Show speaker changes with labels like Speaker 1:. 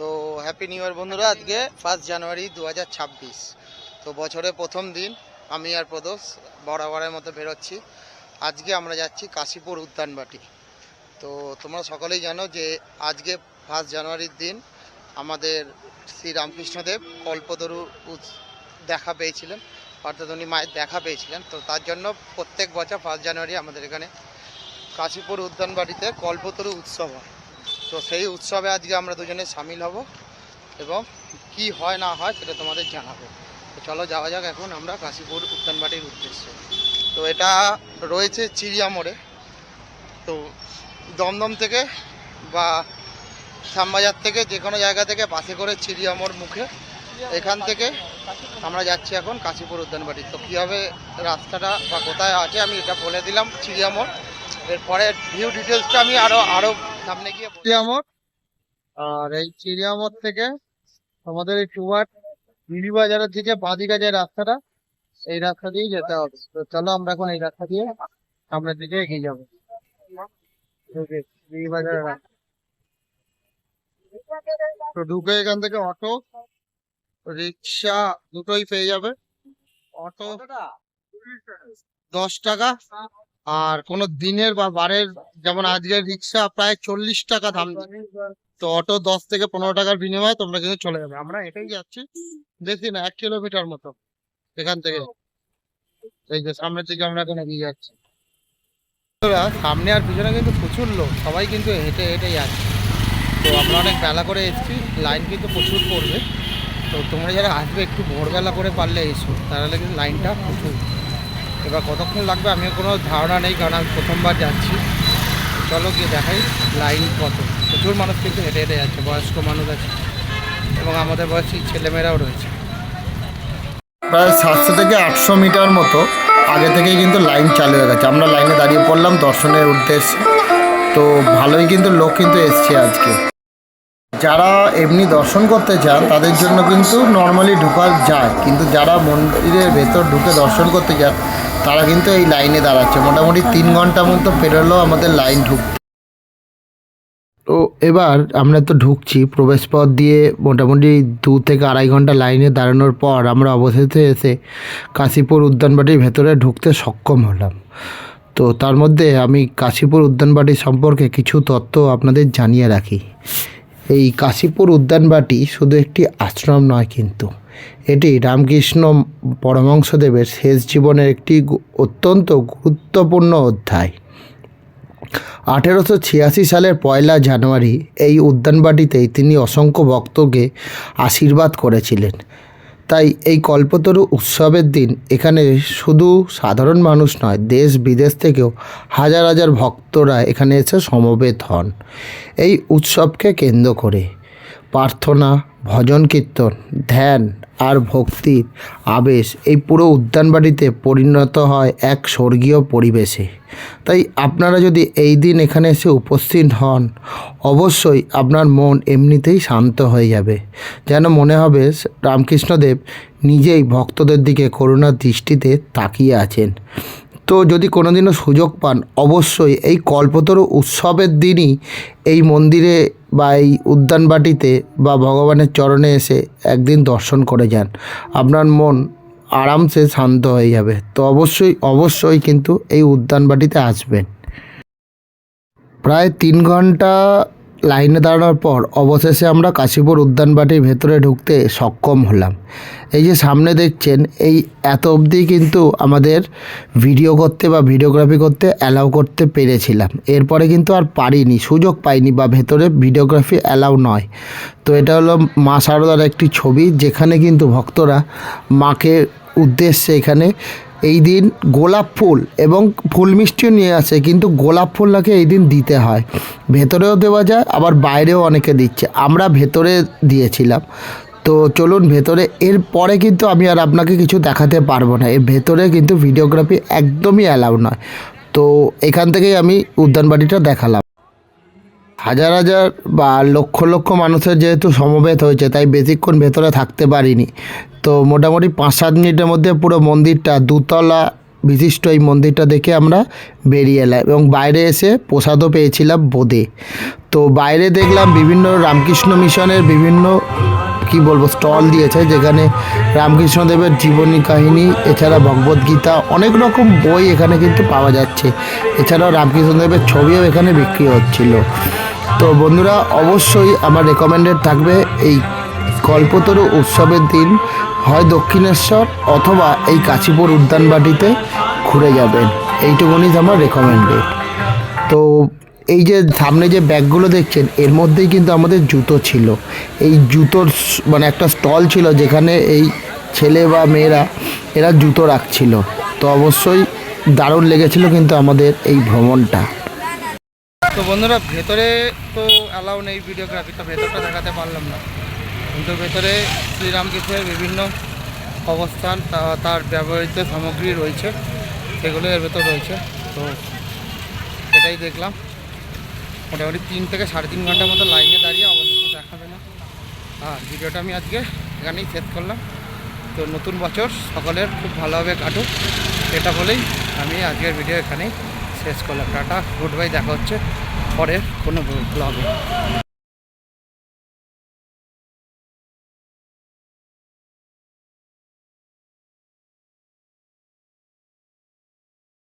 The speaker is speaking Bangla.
Speaker 1: তো হ্যাপি নিউ ইয়ার বন্ধুরা, আজকে ফার্স্ট জানুয়ারি দু হাজার ছাব্বিশ। তো বছরের প্রথম দিন, আমি আর প্রদোষ বরাবরের মতো বেরোচ্ছি। আজকে আমরা যাচ্ছি কাশীপুর উদ্যানবাটি। তো তোমরা সকলেই জানো যে আজকে ফার্স্ট জানুয়ারির দিন, আমাদের শ্রী রামকৃষ্ণদেব কল্পতরু দেখা পেয়েছিলেন অর্থাৎ উনি মায়ের দেখা পেয়েছিলেন। তো তার জন্য প্রত্যেক বছর ফার্স্ট জানুয়ারি আমাদের এখানে কাশীপুর উদ্যানবাটিতে কল্পতরু উৎসব হয়। তো সেই উৎসবে আজকে আমরা দুজনে সামিল হব এবং কি হয় না হয় সেটা তোমাদের জানাব। তো চলো যাওয়া যাক এখন আমরা কাশীপুর উদ্যানবাটির উদ্দেশ্যে। তো এটা রয়েছে চিড়িয়া মোড়ে। তো দমদম থেকে বা শ্যামবাজার থেকে যে কোনো জায়গা থেকে বাসে করে চিড়িয়া মোড় মুখে এখান থেকে আমরা যাচ্ছি এখন কাশীপুর উদ্যানবাটি তো কীভাবে রাস্তাটা বা কোথায় আছে আমি এটা বলে দিলাম, চিড়িয়া মোড়। এরপরে ভিউ ডিটেলসটা আমি আরও আরও সামনে গিয়ে চিড়িয়ামোড় আর এই চিড়িয়ামোড় থেকে আমাদের এই টুয়ার মিনি বাজারের দিকে বাঁদিকে যে রাস্তাটা এই রাস্তা দিয়েই যেতে হবে। তো চলো আমরা এখন এই রাস্তা দিয়ে সামনের দিকে এগিয়ে যাব। বাজারের রাস্তা। তো ঢুকে এখান থেকে অটো রিক্সা দুটোই পেয়ে যাবে। অটো দশ টাকা। আর কোনো দিনের বা বারের যেমন আজকের রিক্সা প্রায় চল্লিশ টাকা দাম তো অটো দশ থেকে পনেরো টাকার বিনিময়ে তোমরা কিন্তু চলে যাবে। আমরা এটাই যাচ্ছি বেশি না, এক কিলোমিটার মতো এখান থেকে। এই যে সামনের দিকে আমরা এখন এগিয়ে যাচ্ছি। সামনে আর পিছনে কিন্তু প্রচুর লোক, সবাই কিন্তু হেঁটে হেঁটে যাচ্ছে। তো আমরা অনেক বেলা করে এসেছি, লাইন কিন্তু প্রচুর পড়বে। তো তোমরা যারা আসবে একটু ভোরবেলা করে পারলে এসো, তাহলে কিন্তু লাইনটা প্রচুর। এবার কতক্ষণ লাগবে আমিও কোনো ধারণা নেই, কারণ আমি প্রথমবার যাচ্ছি। চলো গিয়ে দেখাই লাইন কত। প্রচুর মানুষ কিন্তু হেঁটে হেঁটে যাচ্ছে, বয়স্ক মানুষ আছে এবং আমাদের বয়সী ছেলেমেয়েরাও রয়েছে। প্রায় সাতশো থেকে আটশো মিটার মতো আগে থেকেই কিন্তু লাইন চালু হয়ে গেছে। আমরা লাইনে দাঁড়িয়ে পড়লাম দর্শনের উদ্দেশ্যে। তো ভালোই কিন্তু লোক কিন্তু এসছে আজকে। যারা এমনি দর্শন করতে চান, তাদের জন্য কিন্তু নর্মালি ঢোকা যায়। কিন্তু যারা মন্দিরের ভেতর ঢুকে দর্শন করতে চান তারা কিন্তু এই লাইনে দাঁড়াচ্ছে। মোটামুটি তিন ঘণ্টা মতো পেরোলেও আমাদের লাইন ঢুক তো এবার আমরা তো ঢুকছি প্রবেশপথ দিয়ে মোটামুটি দু থেকে আড়াই ঘণ্টা লাইনে দাঁড়ানোর পর আমরা অবশেষে এসে কাশীপুর উদ্যানবাটির ভেতরে ঢুকতে সক্ষম হলাম। তো তার মধ্যে আমি কাশীপুর উদ্যানবাটি সম্পর্কে কিছু তথ্য আপনাদের জানিয়ে রাখি। এই কাশীপুর উদ্যানবাটি শুধু একটি আশ্রম নয় কিন্তু। এটি রামকৃষ্ণ পরমহংসদেবের শেষ জীবনের একটি অত্যন্ত গুরুত্বপূর্ণ অধ্যায়। আঠেরোশো ছিয়াশি সালের পয়লা জানুয়ারি এই উদ্যানবাটিতেই তিনি অসংখ্য ভক্তকে আশীর্বাদ করেছিলেন। তাই এই কল্পতরু উৎসবের দিন এখানে শুধু সাধারণ মানুষ নয়, দেশ বিদেশ থেকেও হাজার হাজার ভক্তরা এখানে এসে সমবেত হন। এই উৎসবকে কেন্দ্র করে প্রার্থনা ভজন, কীর্তন, ধ্যান আর ভক্তির আবেশ এই পুরো উদ্যানবাড়িতে পরিণত হয় এক স্বর্গীয় পরিবেশে। তাই আপনারা যদি এই দিন এখানে এসে উপস্থিত হন, অবশ্যই আপনার মন এমনিতেই শান্ত হয়ে যাবে। যেন মনে হবে রামকৃষ্ণদেব নিজেই ভক্তদের দিকে করুণার দৃষ্টিতে তাকিয়ে আছেন। তো যদি কোনোদিনও সুযোগ পান, অবশ্যই এই কল্পতরু উৎসবের দিনই এই মন্দিরে বা এই উদ্যানবাটিতে বা ভগবানের চরণে এসে একদিন দর্শন করে যান। আপনার মন আরামসে শান্ত হয়ে যাবে। তো অবশ্যই অবশ্যই কিন্তু এই উদ্যানবাটিতে আসবেন। প্রায় তিন ঘণ্টা লাইনে দাঁড়ানোর পর অবশেষে আমরা কাশীপুর উদ্যানবাটির ভেতরে ঢুকতে সক্ষম হলাম। এই যে সামনে দেখছেন, এই এত অবধি কিন্তু আমাদের ভিডিও করতে বা ভিডিওগ্রাফি করতে অ্যালাউ করতে পেরেছিলাম। এরপরে কিন্তু আর পারিনি, সুযোগ পাইনি বা ভেতরে ভিডিওগ্রাফি অ্যালাউ নয়। তো এটা হলো মা শারদার একটি ছবি, যেখানে কিন্তু ভক্তরা মাকে উদ্দেশ্যে এখানে এই দিন গোলাপ ফুল এবং ফুল মিষ্টিও নিয়ে আসে, কিন্তু গোলাপ ফুল নাকি এই দিন দিতে হয়। ভেতরেও দেওয়া যায়, আবার বাইরেও অনেকে দিচ্ছে। আমরা ভেতরে দিয়েছিলাম। তো চলুন ভেতরে, এর পরে কিন্তু আমি আর আপনাকে কিছু দেখাতে পারব না। এর ভেতরে কিন্তু ভিডিওগ্রাফি একদমই অ্যালাউ নয়। তো এখান থেকেই আমি উদ্যানবাড়িটা দেখালাম। হাজার হাজার বা লক্ষ লক্ষ মানুষের যেহেতু সমবেত হয়েছে, তাই বেশিক্ষণ ভেতরে থাকতে পারিনি। তো মোটামুটি পাঁচ সাত মিনিটের মধ্যে পুরো মন্দিরটা, দুতলা বিশিষ্ট এই মন্দিরটা দেখে আমরা বেরিয়ে এলাম এবং বাইরে এসে প্রসাদও পেয়েছিলাম বোঁদে। তো বাইরে দেখলাম বিভিন্ন রামকৃষ্ণ মিশনের বিভিন্ন, কি বলব, স্টল দিয়েছে, যেখানে রামকৃষ্ণদেবের জীবনী কাহিনী, এছাড়া ভগবদ্গীতা, অনেক রকম বই এখানে কিন্তু পাওয়া যাচ্ছে। এছাড়াও রামকৃষ্ণদেবের ছবিও এখানে বিক্রি হচ্ছিল। তো বন্ধুরা, অবশ্যই আমার রেকমেন্ডেড থাকবে এই কল্পতরু উৎসবের দিন। হয় দক্ষিণেশ্বর অথবা এই কাশীপুর উদ্যানবাটিতে ঘুরে যাবেন। এইটুকুনি আমার রেকমেন্ডেড তো এই যে সামনে যে ব্যাগগুলো দেখছেন, এর মধ্যেই কিন্তু আমাদের জুতো ছিল। এই জুতোর মানে একটা স্টল ছিল যেখানে এই ছেলে বা মেয়েরা, এরা জুতো রাখছিল। তো অবশ্যই দারুণ লেগেছিল কিন্তু আমাদের এই ভ্রমণটা।
Speaker 2: তো বন্ধুরা, ভেতরে তো অ্যালাউ নেই ভিডিওগ্রাফি তো ভেতরটা দেখাতে পারলাম না। কিন্তু ভেতরে শ্রীরামকৃষ্ণের বিভিন্ন অবস্থান তার ব্যবহৃত সামগ্রী রয়েছে, সেগুলো এর ভেতর রয়েছে। তো এটাই দেখলাম। মোটামুটি তিন থেকে সাড়ে তিন ঘণ্টার মতো লাইনে দাঁড়িয়ে অবশ্যই দেখাবে না আর ভিডিওটা আমি আজকে এখানেই শেষ করলাম। তো নতুন বছর সকলের খুব ভালোভাবে কাটুক। এটা বলেই আমি আজকের ভিডিও এখানেই শেষ করলাম টাটা গুড বাই দেখা হচ্ছে পরের কোনো ব্লগে।